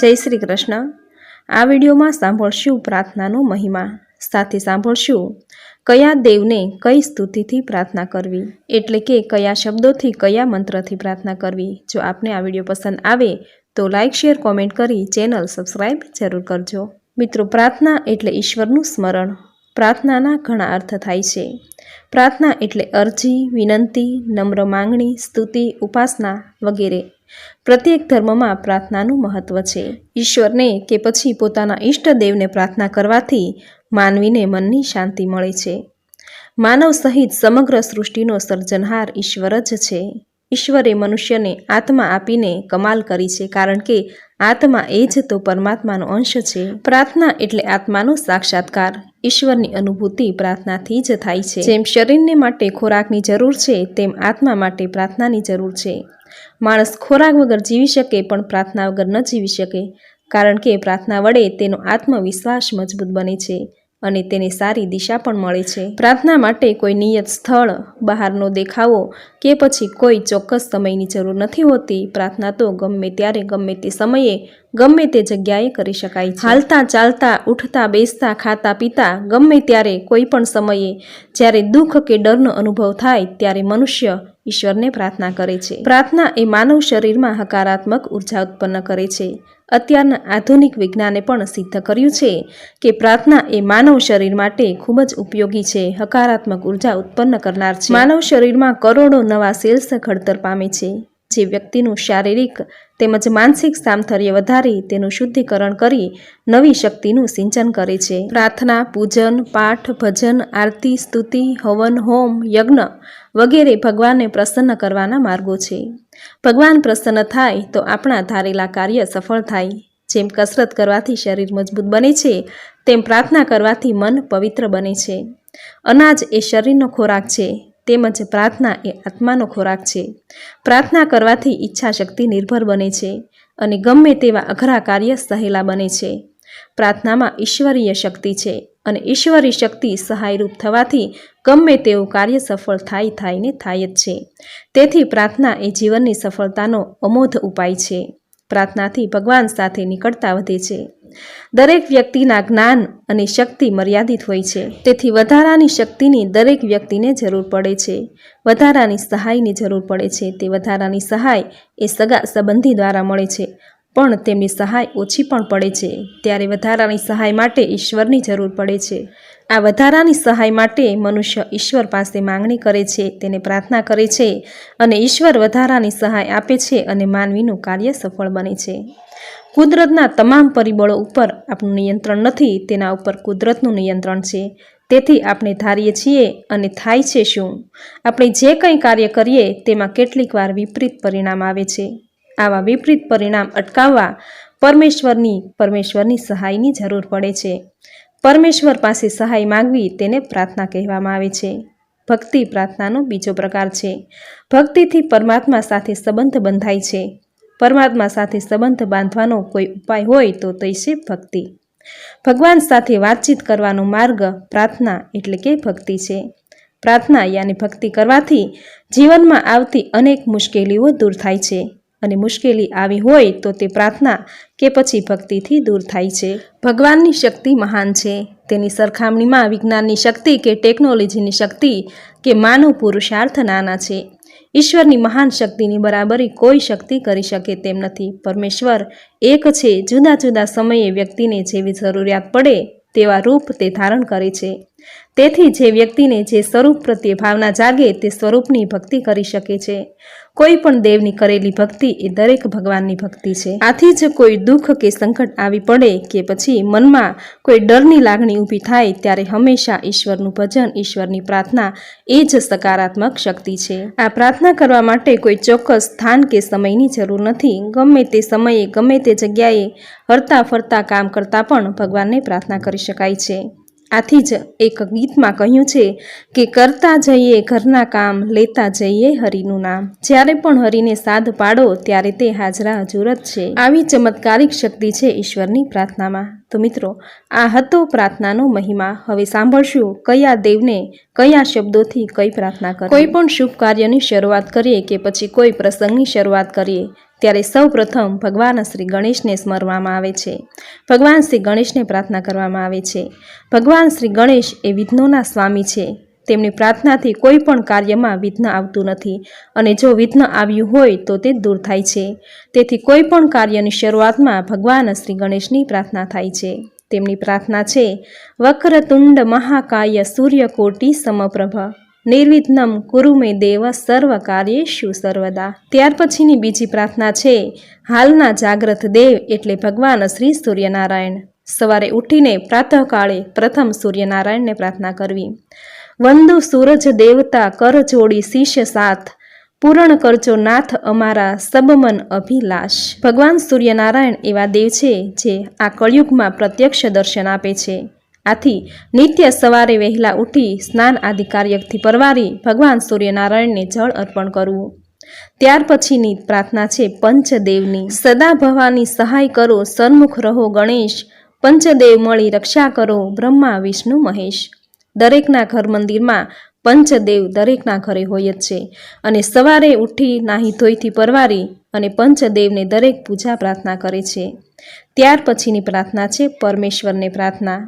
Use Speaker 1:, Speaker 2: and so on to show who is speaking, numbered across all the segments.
Speaker 1: જય શ્રી કૃષ્ણ. આ વિડીયોમાં સાંભળશું પ્રાર્થનાનો મહિમા. સાથે સાંભળશું, કયા દેવને કઈ સ્તુતિથી પ્રાર્થના કરવી? એટલે કે કયા શબ્દોથી કયા મંત્રથી પ્રાર્થના કરવી? જો આપને આ વીડિયો પસંદ આવે, તો લાઇક શેર, કોમેન્ટ કરી ચેનલ સબસ્ક્રાઈબ જરૂર કરજો. મિત્રો, પ્રાર્થના એટલે ઈશ્વરનું સ્મરણ. પ્રાર્થનાના ઘણા અર્થ થાય છે. પ્રાર્થના એટલે અરજી, વિનંતી, નમ્ર માંગણી, સ્તુતિ, ઉપાસના વગેરે. પ્રત્યેક ધર્મમાં પ્રાર્થનાનું મહત્વ છે. ઈશ્વરને કે પછી પોતાના ઈષ્ટદેવને પ્રાર્થના કરવાથી માનવીને મનની શાંતિ મળે છે. માનવ સહિત સમગ્ર સૃષ્ટિનો સર્જનહાર ઈશ્વર જ છે. ઈશ્વરે મનુષ્યને આત્મા આપીને કમાલ કરી છે કારણ કે આત્મા એ જ તો પરમાત્માનો અંશ છે. પ્રાર્થના એટલે આત્માનો સાક્ષાત્કાર. ઈશ્વરની અનુભૂતિ પ્રાર્થનાથી જ થાય છે. જેમ શરીરને માટે ખોરાકની જરૂર છે, તેમ આત્મા માટે પ્રાર્થનાની જરૂર છે. માણસ ખોરાક વગર જીવી શકે પણ પ્રાર્થના વગર ન જીવી શકે. કારણ કે પ્રાર્થના વડે તેનો આત્મવિશ્વાસ મજબૂત બને છે અને તેને સારી દિશા પણ મળે છે. પ્રાર્થના માટે કોઈ નિયત સ્થળ, બહારનો દેખાવો કે પછી કોઈ ચોક્કસ સમયની જરૂર નથી હોતી. પ્રાર્થના તો ગમે ત્યારે ગમે તે સમયે ગમે તે જગ્યાએ કરી શકાય છે. હાલતા ચાલતા, ઉઠતા, બેસતા, ખાતા પીતા ગમે ત્યારે કોઈ પણ સમયે જ્યારે દુઃખ કે ડરનો અનુભવ થાય ત્યારે મનુષ્ય ઈશ્વરને પ્રાર્થના કરે છે. પ્રાર્થના એ માનવ શરીરમાં હકારાત્મક ઊર્જા ઉત્પન્ન કરે છે. અત્યારના આધુનિક વિજ્ઞાને પણ સિદ્ધ કર્યું છે કે પ્રાર્થના એ માનવ શરીર માટે ખૂબ જ ઉપયોગી છે, હકારાત્મક ઊર્જા ઉત્પન્ન કરનાર છે. માનવ શરીરમાં કરોડો નવા સેલ્સ ઘડતર પામે છે. જે વ્યક્તિનું શારીરિક તેમજ માનસિક સામથર્ય વધારી તેનું શુદ્ધિકરણ કરી નવી શક્તિનું સિંચન કરે છે. પ્રાર્થના, પૂજન, પાઠ, ભજન, આરતી, સ્તુતિ, હવન, હોમ, યજ્ઞ વગેરે ભગવાનને પ્રસન્ન કરવાના માર્ગો છે. ભગવાન પ્રસન્ન થાય તો આપણા ધારેલા કાર્ય સફળ થાય. જેમ કસરત કરવાથી શરીર મજબૂત બને છે, તેમ પ્રાર્થના કરવાથી મન પવિત્ર બને છે. અનાજ એ શરીરનો ખોરાક છે. તેમજ પ્રાર્થના એ આત્માનો ખોરાક છે. પ્રાર્થના કરવાથી ઈચ્છા શક્તિ નિર્ભર બને છે અને ગમે તેવા અઘરા કાર્ય સહેલા બને છે. પ્રાર્થનામાં ઈશ્વરીય શક્તિ છે અને ઈશ્વરી શક્તિ સહાયરૂપ થવાથી ગમે તેવું કાર્ય સફળ થાય થાય ને થાય જ છે. તેથી પ્રાર્થના એ જીવનની સફળતાનો અમોધ ઉપાય છે. પ્રાર્થનાથી ભગવાન સાથે નિકટતા વધે છે. દરેક વ્યક્તિના જ્ઞાન અને શક્તિ મર્યાદિત હોય છે. તેથી વધારાની શક્તિની દરેક વ્યક્તિને જરૂર પડે છે. વધારાની સહાયની જરૂર પડે છે. તે વધારાની સહાય એ સગા સંબંધી દ્વારા મળે છે. પણ તેમની સહાય ઓછી પણ પડે છે. ત્યારે વધારાની સહાય માટે ઈશ્વરની જરૂર પડે છે. આ વધારાની સહાય માટે મનુષ્ય ઈશ્વર પાસે માંગણી કરે છે, તેને પ્રાર્થના કરે છે અને ઈશ્વર વધારાની સહાય આપે છે અને માનવીનું કાર્ય સફળ બને છે. કુદરતના તમામ પરિબળો ઉપર આપણું નિયંત્રણ નથી, તેના ઉપર કુદરતનું નિયંત્રણ છે. તેથી આપણે ધારીએ છીએ અને થાય છે શું? આપણે જે કંઈ કાર્ય કરીએ, તેમાં કેટલીક વાર વિપરીત પરિણામ આવે છે. આવા વિપરીત પરિણામ અટકાવવા પરમેશ્વરની પરમેશ્વરની સહાયની જરૂર પડે છે. પરમેશ્વર પાસે સહાય માંગવી તેને પ્રાર્થના કહેવામાં આવે છે. ભક્તિ પ્રાર્થનાનો બીજો પ્રકાર છે. ભક્તિથી પરમાત્મા સાથે સંબંધ બંધાય છે. પરમાત્મા સાથે સંબંધ બાંધવાનો કોઈ ઉપાય હોય તો તે છે ભક્તિ. ભગવાન સાથે વાતચીત કરવાનો માર્ગ પ્રાર્થના એટલે કે ભક્તિ છે. પ્રાર્થના યાની ભક્તિ કરવાથી જીવનમાં આવતી અનેક મુશ્કેલીઓ દૂર થાય છે. અને મુશ્કેલી આવી હોય તો તે પ્રાર્થના કે પછી ભક્તિથી દૂર થાય છે. ભગવાનની શક્તિ મહાન છે. તેની સરખામણીમાં વિજ્ઞાનની શક્તિ કે ટેકનોલોજીની શક્તિ કે માનવ પુરુષાર્થ નાના છે. ઈશ્વરની મહાન શક્તિની બરાબરી કોઈ શક્તિ કરી શકે તેમ નથી. પરમેશ્વર એક છે. જુદા જુદા સમયે વ્યક્તિને જેવી જરૂરિયાત પડે તેવા રૂપ તે ધારણ કરે છે. તેથી જે વ્યક્તિને જે સ્વરૂપ પ્રત્યે ભાવના જાગે તે સ્વરૂપની ભક્તિ કરી શકે છે. કોઈ પણ દેવની કરેલી ભક્તિ એ દરેક ભગવાનની ભક્તિ છે. આથી જ કોઈ દુઃખ કે સંકટ આવી પડે કે પછી મનમાં કોઈ ડરની લાગણી ઊભી થાય ત્યારે હંમેશા ઈશ્વરનું ભજન, ઈશ્વરની પ્રાર્થના એ જ સકારાત્મક શક્તિ છે. આ પ્રાર્થના કરવા માટે કોઈ ચોક્કસ સ્થાન કે સમયની જરૂર નથી. ગમે તે સમયે, ગમે તે જગ્યાએ હરતા ફરતા કામ કરતાં પણ ભગવાનને પ્રાર્થના કરી શકાય છે. આથી જ એક ગીતમાં કહ્યું છે કે કરતા જઈએ, ઘરના કામ, લેતા જઈએ હરિનું નામ. જ્યારે પણ હરિને સાધ પાડો, ત્યારે તે હાજરા હજુરત છે. આવી ચમત્કારિક શક્તિ છે ઈશ્વરની પ્રાર્થનામાં. તો મિત્રો, આ હતો પ્રાર્થનાનો મહિમા. હવે સાંભળશું કયા દેવને કયા શબ્દોથી કઈ પ્રાર્થના કરવી કોઈ પણ શુભ કાર્યની શરૂઆત કરીએ કે પછી કોઈ પ્રસંગની શરૂઆત કરીએ ત્યારે સૌ પ્રથમ ભગવાન શ્રી ગણેશને સ્મરવામાં આવે છે. ભગવાન શ્રી ગણેશને પ્રાર્થના કરવામાં આવે છે. ભગવાન શ્રી ગણેશ એ વિઘ્નોના સ્વામી છે. તેમની પ્રાર્થનાથી કોઈ પણ કાર્યમાં વિઘ્ન આવતું નથી અને જો વિઘ્ન આવ્યું હોય તો તે દૂર થાય છે. તેથી કોઈ પણ કાર્યની શરૂઆતમાં ભગવાન શ્રી ગણેશની પ્રાર્થના થાય છે. તેમની પ્રાર્થના છે, વક્રતુંડ મહાકાય સૂર્યકોટી સમપ્રભ. નિર્વિઘ્નમ કુરુ મે દેવ સર્વ કાર્યેશુ સર્વદા. ત્યાર પછીની બીજી પ્રાર્થના છે, હાલના જાગ્રત દેવ એટલે ભગવાન શ્રી સૂર્યનારાયણ. સવારે ઉઠીને પ્રાતઃકાળે પ્રથમ સૂર્યનારાયણને પ્રાર્થના કરવી. વંદુ સૂરજ દેવતા કર જોડી શિષ્ય સાથ. પૂરણ કરજો નાથ અમારા સબમન અભિલાષ. ભગવાન સૂર્યનારાયણ એવા દેવ છે, જે આ કળયુગમાં પ્રત્યક્ષ દર્શન આપે છે. આથી નિત્ય સવારે વહેલા ઉઠી સ્નાન આદિ કાર્યથી પરવારી ભગવાન સૂર્યનારાયણને જળ અર્પણ કરવું. ત્યાર પછીની પ્રાર્થના છે પંચદેવની. સદા ભવાની સહાય કરો, સન્મુખ રહો ગણેશ. પંચદેવ મળી રક્ષા કરો બ્રહ્મા, વિષ્ણુ, મહેશ. દરેકના ઘર મંદિરમાં પંચદેવ દરેકના ઘરે હોય જ છે. અને સવારે ઉઠી નાહી ધોઈથી પરવારી અને પંચદેવને દરેક પૂજા પ્રાર્થના કરે છે. ત્યાર પછીની પ્રાર્થના છે પરમેશ્વરને પ્રાર્થના.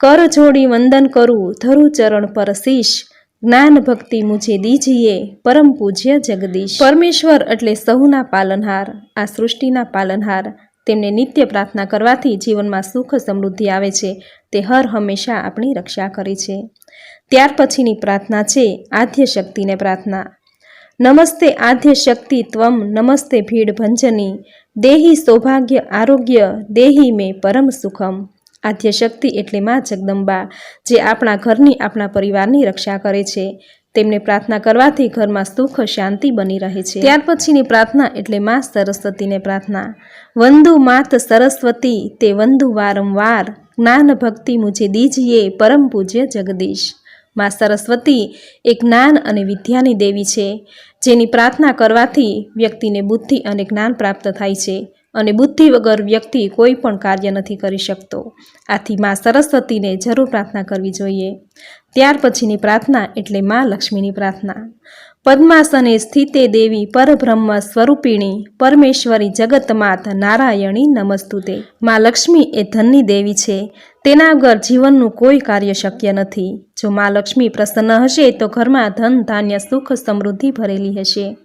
Speaker 1: કર જોડી વંદન કરું ધરુ ચરણ પર શીશ જ્ઞાન ભક્તિ મુજે દીજીએ, પરમ પૂજ્ય જગદીશ. પરમેશ્વર એટલે સહુના પાલનહાર, આ સૃષ્ટિના પાલનહાર. તેમને નિત્ય પ્રાર્થના કરવાથી જીવનમાં સુખ સમૃદ્ધિ આવે છે, તે હર હંમેશા આપણી રક્ષા કરે છે. ત્યાર પછીની પ્રાર્થના છે, આદ્ય શક્તિને પ્રાર્થના. નમસ્તે આદ્ય શક્તિ ત્વમ, નમસ્તે ભીડ ભંજની. દેહી સૌભાગ્ય આરોગ્ય, દેહી મેં પરમ સુખમ. આદ્ય શક્તિ એટલે માં જગદંબા, જે આપણા ઘરની આપણા પરિવારની રક્ષા કરે છે. તેમને પ્રાર્થના કરવાથી ઘરમાં સુખ, શાંતિ બની રહે છે. ત્યાર પછીની પ્રાર્થના એટલે માં સરસ્વતીને પ્રાર્થના. વંદુ માત સરસ્વતી, તે વંદુ વારંવાર. જ્ઞાન ભક્તિ મુજે દીજીએ, પરમ પૂજ્ય જગદીશમાં સરસ્વતી એ જ્ઞાન અને વિદ્યાની દેવી છે, જેની પ્રાર્થના કરવાથી વ્યક્તિને બુદ્ધિ અને જ્ઞાન પ્રાપ્ત થાય છે. અને બુદ્ધિ વગર વ્યક્તિ કોઈ પણ કાર્ય નથી કરી શકતો. આથી માં સરસ્વતીને જરૂર પ્રાર્થના કરવી જોઈએ. ત્યાર પછીની પ્રાર્થના એટલે માં લક્ષ્મીની પ્રાર્થના. પદ્માસને સ્થિતે દેવી પરબ્રહ્મ સ્વરૂપિણી, પરમેશ્વરી જગતમાત નારાયણી નમસ્તુતે. માં લક્ષ્મી એ ધનની દેવી છે. તેના વગર જીવનનું કોઈ કાર્ય શક્ય નથી. જો માં લક્ષ્મી પ્રસન્ન હશે, તો ઘરમાં ધન, ધાન્ય, સુખ, સમૃદ્ધિ ભરેલી હશે.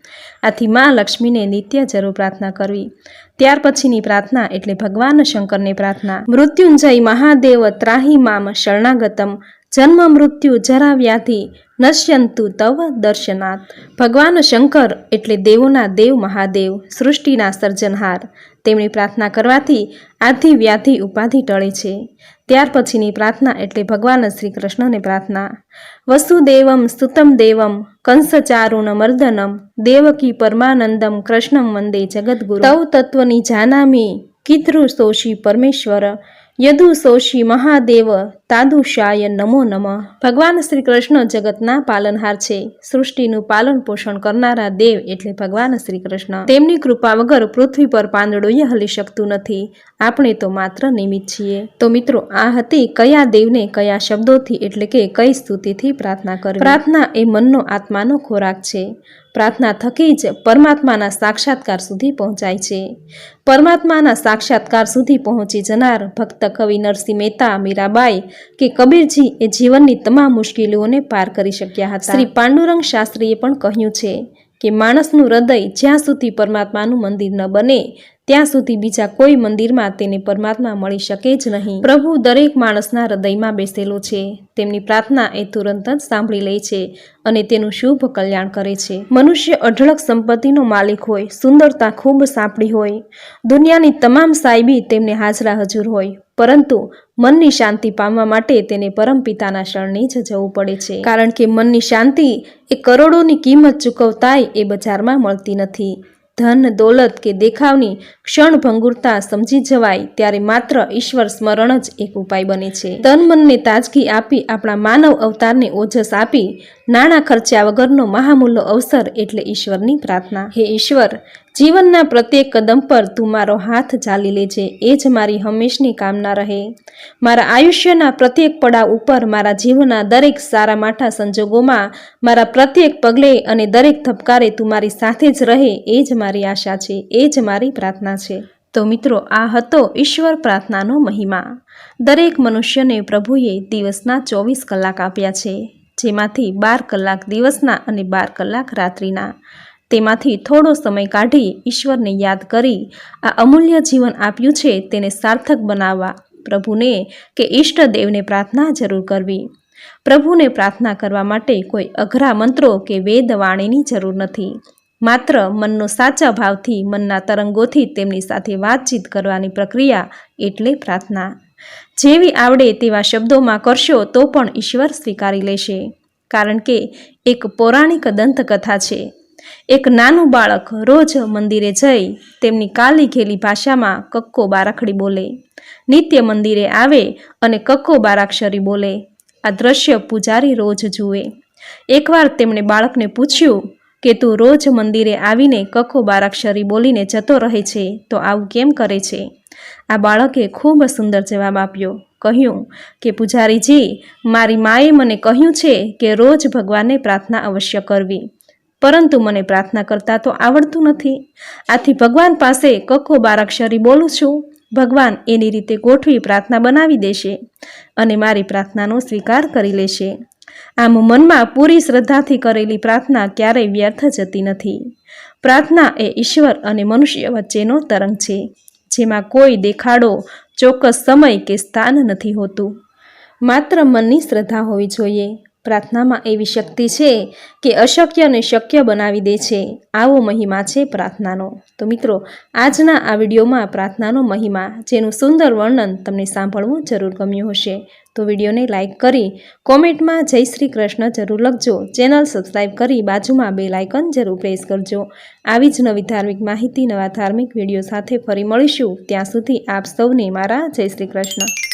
Speaker 1: આથી માં લક્ષ્મીને નિત્ય જરૂર પ્રાર્થના કરવી. ત્યાર પછીની પ્રાર્થના એટલે ભગવાન શંકરની પ્રાર્થના. મૃત્યુંજય મહાદેવ ત્રાહી મામ શરણાગતમ. જન્મ મૃત્યુ જરા વ્યાધિ. નશ્યંતુ તવ દર્શનાથ. ભગવાન શંકર એટલે દેવોના દેવ મહાદેવ, સૃષ્ટિના સર્જનહાર. તેમની પ્રાર્થના કરવાથી આધિ વ્યાધિ ઉપાધિ ટળે છે. ત્યાર પછીની પ્રાર્થના એટલે ભગવાન શ્રી કૃષ્ણને પ્રાર્થના. વસુદેવમ સ્તુતમ દેવમ, કંસચારુણ મર્દનમ, દેવકી પરમાનંદમ, કૃષ્ણમ વંદે જગદગુરુ. તવ તત્વની જાનામી કીધૃશોષી પરમેશ્વર. યદુશોષી મહાદેવ, તાદુશાય નમો નમઃ. ભગવાન શ્રી કૃષ્ણ જગતના પાલનહાર છે. સૃષ્ટિનું પાલન પોષણ કરનારા દેવ એટલે ભગવાન શ્રી કૃષ્ણ. તેમની કૃપા વગર પૃથ્વી પર પાંદડોએ હલી શકતું નથી. આપણે તો માત્ર નિમિત્ત છીએ. તો મિત્રો, આ હતી કયા દેવને કયા શબ્દોથી એટલે કે કઈ સ્તુતિથી પ્રાર્થના કરવી? પ્રાર્થના એ મનનો, આત્માનો ખોરાક છે. પ્રાર્થના થકી જ પરમાત્માના સાક્ષાત્કાર સુધી પહોંચાય છે. પરમાત્માના સાક્ષાત્કાર સુધી પહોંચી જનાર ભક્ત કવિ નરસિંહ મહેતા, મીરાબાઈ કે કબીરજી એ જીવનની તમામ મુશ્કેલીઓને પાર કરી શક્યા હતા. શ્રી પાંડુરંગ શાસ્ત્રીએ પણ કહ્યું છે કે માણસનું હૃદય જ્યાં સુધી પરમાત્માનું મંદિર ન બને ત્યાં સુધી બીજા કોઈ મંદિરમાં તેને પરમાત્મા મળી શકે જ નહીં. પ્રભુ દરેક માણસના હૃદયમાં બેસેલો છે. તેમની પ્રાર્થના એ તુરંત જ સાંભળી લે છે અને તેનું શુભ કલ્યાણ કરે છે. મનુષ્ય અઢળક સંપત્તિનો માલિક હોય, સુંદરતા ખૂબ સાંપડી હોય, દુનિયાની તમામ સાહેબી તેમને હાજરા હજુર હોય, પરંતુ મનની શાંતિ પામવા માટે તેને પરમપિતાના શરણે જ જવું પડે છે. કારણ કે મનની શાંતિ એ કરોડોની કિંમત ચૂકવતાય એ બજારમાં મળતી નથી. ધન, દોલત કે દેખાવની ક્ષણભંગુરતા સમજી જવાય ત્યારે માત્ર ઈશ્વર સ્મરણ જ એક ઉપાય બને છે. તન મનને તાજગી આપી આપણા માનવ અવતારને ઓજસ આપી નાણાં ખર્ચ્યા વગરનો મહામૂલ્લો અવસર એટલે ઈશ્વરની પ્રાર્થના. હે ઈશ્વર, જીવનના પ્રત્યેક કદમ પર તું મારો હાથ ચાલી લેજે, એ જ મારી હંમેશની કામના રહે. મારા આયુષ્યના પ્રત્યેક પડાવ ઉપર, મારા જીવનના દરેક સારા માઠા સંજોગોમાં, મારા પ્રત્યેક પગલે અને દરેક ધબકારે તું મારી સાથે જ રહે, એ જ મારી આશા છે, એ જ મારી પ્રાર્થના છે. તો મિત્રો, આ હતો ઈશ્વર પ્રાર્થનાનો મહિમા. દરેક મનુષ્યને પ્રભુએ દિવસના ચોવીસ કલાક આપ્યા છે. જેમાંથી બાર કલાક દિવસના અને બાર કલાક રાત્રિના. તેમાંથી થોડો સમય કાઢી ઈશ્વરને યાદ કરી આ અમૂલ્ય જીવન આપ્યું છે તેને સાર્થક બનાવવા. પ્રભુને કે ઈષ્ટદેવને પ્રાર્થના જરૂર કરવી. પ્રભુને પ્રાર્થના કરવા માટે કોઈ અઘરા મંત્રો કે વેદવાણીની જરૂર નથી. માત્ર મનનો સાચા ભાવથી, મનના તરંગોથી તેમની સાથે વાતચીત કરવાની પ્રક્રિયા એટલે પ્રાર્થના. જેવી આવડે તેવા શબ્દોમાં કરશો તો પણ ઈશ્વર સ્વીકારી લેશે. કારણ કે એક પૌરાણિક દંતકથા છે. એક નાનું બાળક રોજ મંદિરે જઈ તેમની કાલી ઘેલી ભાષામાં કક્કો બારાખડી બોલે. નિત્ય મંદિરે આવે અને કક્કો બારાક્ષરી બોલે. આ દ્રશ્ય પૂજારી રોજ જુએ. એકવાર તેમણે બાળકને પૂછ્યું કે તું રોજ મંદિરે આવીને કક્કો બારાક્ષરી બોલીને જતો રહે છે, તો આવું કેમ કરે છે? આ બાળકે ખૂબ સુંદર જવાબ આપ્યો. કહ્યું કે, પૂજારીજી, મારી માએ મને કહ્યું છે કે રોજ ભગવાનને પ્રાર્થના અવશ્ય કરવી. પરંતુ મને પ્રાર્થના કરતા તો આવડતું નથી. આથી ભગવાન પાસે કક્કો બારાક્ષરી બોલું છું. ભગવાન એની રીતે ગોઠવી પ્રાર્થના બનાવી દેશે અને મારી પ્રાર્થનાનો સ્વીકાર કરી લેશે. આમ મનમાં પૂરી શ્રદ્ધાથી કરેલી પ્રાર્થના ક્યારેય વ્યર્થ જતી નથી. પ્રાર્થના એ ઈશ્વર અને મનુષ્ય વચ્ચેનો તરંગ છે, જેમાં કોઈ દેખાડો ચોક્કસ સમય કે સ્થાન નથી હોતું. માત્ર મનની શ્રદ્ધા હોવી જોઈએ. પ્રાર્થનામાં એવી શક્તિ છે કે અશક્યને શક્ય બનાવી દે છે. આવો મહિમા છે પ્રાર્થનાનો. તો મિત્રો, આજના આ વિડીયોમાં પ્રાર્થનાનો મહિમા, જેનું સુંદર વર્ણન તમને સાંભળવું જરૂર ગમ્યું હશે. તો વિડીયોને લાઇક કરી, કોમેન્ટમાં જય શ્રી કૃષ્ણ જરૂર લખજો. ચેનલ સબસ્ક્રાઈબ કરી બાજુમાં બે લાઇકન જરૂર પ્રેસ કરજો. આવી જ નવી ધાર્મિક માહિતી, નવા ધાર્મિક વીડિયો સાથે ફરી મળીશું. ત્યાં સુધી આપ સૌને મારા જય શ્રી કૃષ્ણ.